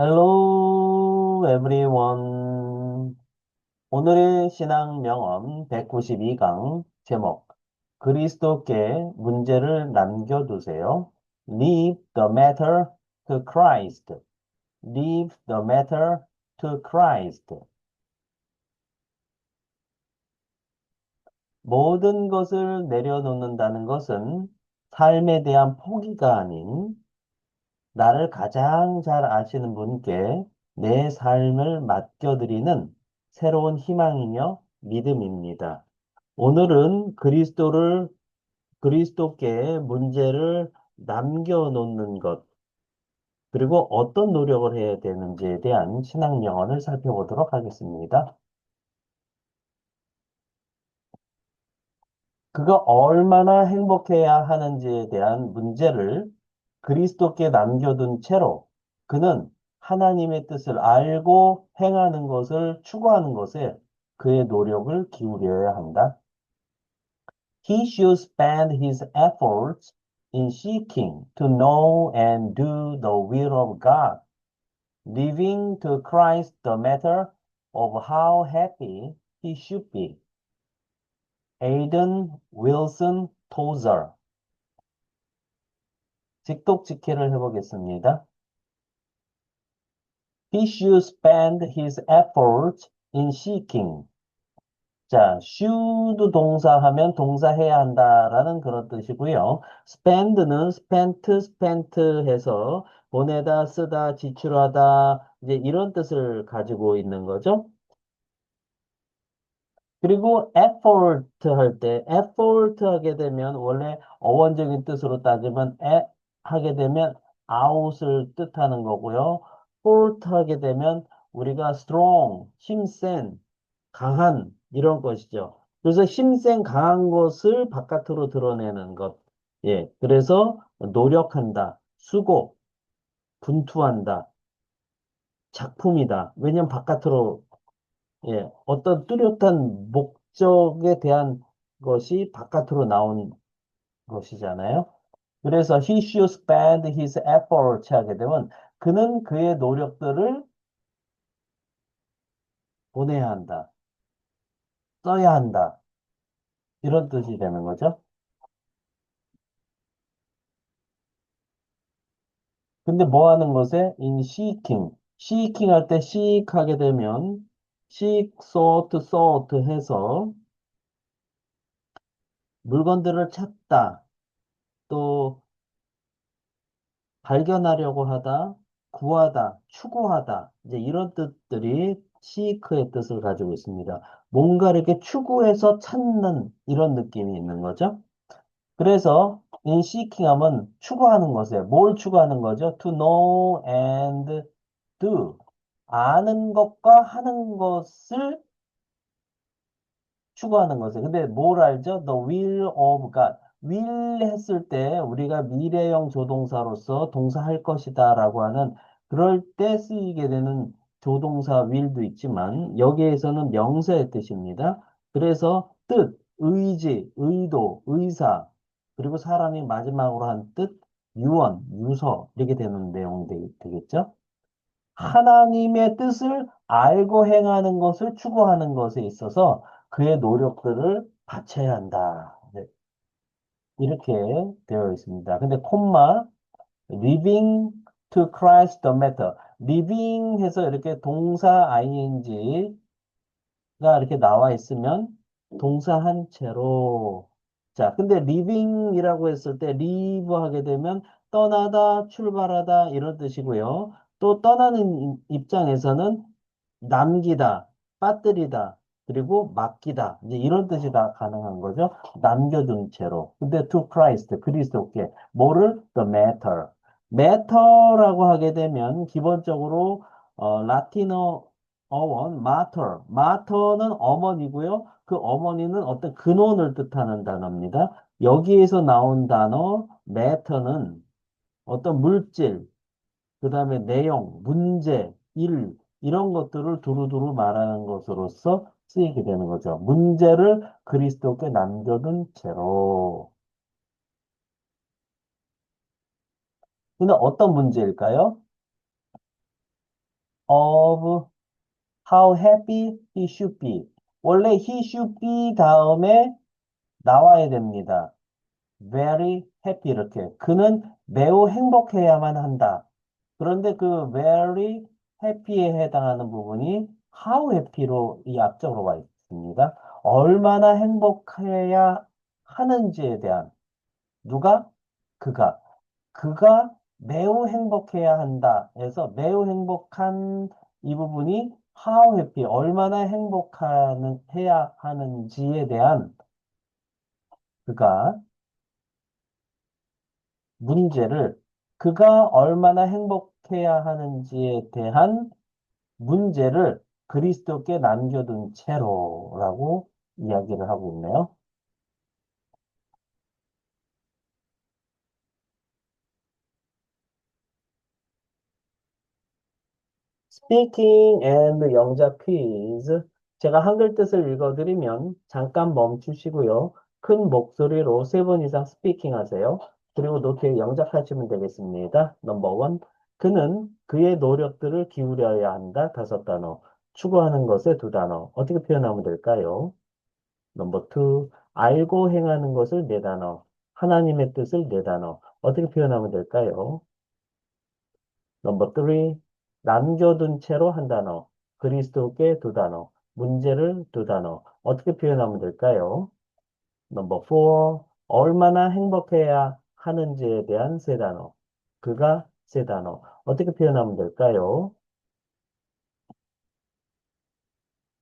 Hello, everyone. 오늘의 신앙 명언 192강 제목 그리스도께 문제를 남겨두세요. Leave the matter to Christ. Leave the matter to Christ. 모든 것을 내려놓는다는 것은 삶에 대한 포기가 아닌 나를 가장 잘 아시는 분께 내 삶을 맡겨드리는 새로운 희망이며 믿음입니다. 오늘은 그리스도를, 그리스도께 문제를 남겨놓는 것, 그리고 어떤 노력을 해야 되는지에 대한 신앙 명언을 살펴보도록 하겠습니다. 그가 얼마나 행복해야 하는지에 대한 문제를 그리스도께 남겨둔 채로 그는 하나님의 뜻을 알고 행하는 것을 추구하는 것에 그의 노력을 기울여야 한다. He should spend his efforts in seeking to know and do the will of God, leaving to Christ the matter of how happy he should be. Aidan Wilson Tozer 직독직해를 해보겠습니다. He should spend his efforts in seeking. 자, should 동사하면 동사해야 한다라는 그런 뜻이고요. spend는 spent, spent 해서 보내다, 쓰다, 지출하다 이제 이런 뜻을 가지고 있는 거죠. 그리고 effort 할 때 effort 하게 되면 원래 어원적인 뜻으로 따지면 에, 하게 되면 out을 뜻하는 거고요. fort 하게 되면 우리가 strong, 힘센, 강한 이런 것이죠. 그래서 힘센 강한 것을 바깥으로 드러내는 것. 예. 그래서 노력한다, 수고, 분투한다, 작품이다. 왜냐면 바깥으로 예, 어떤 뚜렷한 목적에 대한 것이 바깥으로 나온 것이잖아요. 그래서 he should spend his efforts 하게 되면 그는 그의 노력들을 보내야 한다. 써야 한다. 이런 뜻이 되는 거죠. 근데 뭐 하는 것에 in seeking, seeking 할 때 seek 하게 되면 seek, sought, sought 해서 물건들을 찾다, 또 발견하려고 하다, 구하다, 추구하다, 이제 이런 뜻들이 seek의 뜻을 가지고 있습니다. 뭔가를 이렇게 추구해서 찾는 이런 느낌이 있는 거죠. 그래서 in seeking 하면 추구하는 것에 뭘 추구하는 거죠? to know and do. 아는 것과 하는 것을 추구하는 것을. 근데 뭘 알죠? The will of God. Will 했을 때 우리가 미래형 조동사로서 동사할 것이다 라고 하는 그럴 때 쓰이게 되는 조동사 will도 있지만 여기에서는 명사의 뜻입니다. 그래서 뜻, 의지, 의도, 의사 그리고 사람이 마지막으로 한 뜻, 유언, 유서 이렇게 되는 내용 되겠죠? 하나님의 뜻을 알고 행하는 것을 추구하는 것에 있어서 그의 노력들을 바쳐야 한다. 네. 이렇게 되어 있습니다. 근데 콤마 living to Christ the matter. living 해서 이렇게 동사 ing가 이렇게 나와 있으면 동사 한 채로 자, 근데 living이라고 했을 때 live 하게 되면 떠나다, 출발하다 이런 뜻이고요. 또 떠나는 입장에서는 남기다, 빠뜨리다, 그리고 맡기다. 이제 이런 뜻이 다 가능한 거죠. 남겨둔 채로. 근데 to Christ, 그리스도께. 뭐를? The matter. matter라고 하게 되면 기본적으로 어, 라틴어 어원 matter. matter는 어머니고요. 그 어머니는 어떤 근원을 뜻하는 단어입니다. 여기에서 나온 단어 matter는 어떤 물질, 그 다음에 내용, 문제, 일, 이런 것들을 두루두루 말하는 것으로서 쓰이게 되는 거죠. 문제를 그리스도께 남겨둔 채로. 근데 어떤 문제일까요? of how happy he should be. 원래 he should be 다음에 나와야 됩니다. very happy 이렇게. 그는 매우 행복해야만 한다. 그런데 그 very happy에 해당하는 부분이 how happy로 이 앞쪽으로 와 있습니다. 얼마나 행복해야 하는지에 대한 누가? 그가. 그가 매우 행복해야 한다. 해서 매우 행복한 이 부분이 how happy, 얼마나 행복하는, 해야 하는지에 대한 그가 문제를 그가 얼마나 행복해야 하는지에 대한 문제를 그리스도께 남겨둔 채로라고 이야기를 하고 있네요. Speaking and 영작 퀴즈. 제가 한글 뜻을 읽어드리면 잠깐 멈추시고요. 큰 목소리로 세 번 이상 스피킹 하세요. 그리고 노트에 영작하시면 되겠습니다. 넘버 원. 그는 그의 노력들을 기울여야 한다. 다섯 단어. 추구하는 것에 두 단어. 어떻게 표현하면 될까요? 넘버 투. 알고 행하는 것을 네 단어. 하나님의 뜻을 네 단어. 어떻게 표현하면 될까요? 넘버 3. 남겨둔 채로 한 단어. 그리스도께 두 단어. 문제를 두 단어. 어떻게 표현하면 될까요? 넘버 4. 얼마나 행복해야 하는지에 대한 세 단어. 그가 세 단어. 어떻게 표현하면 될까요?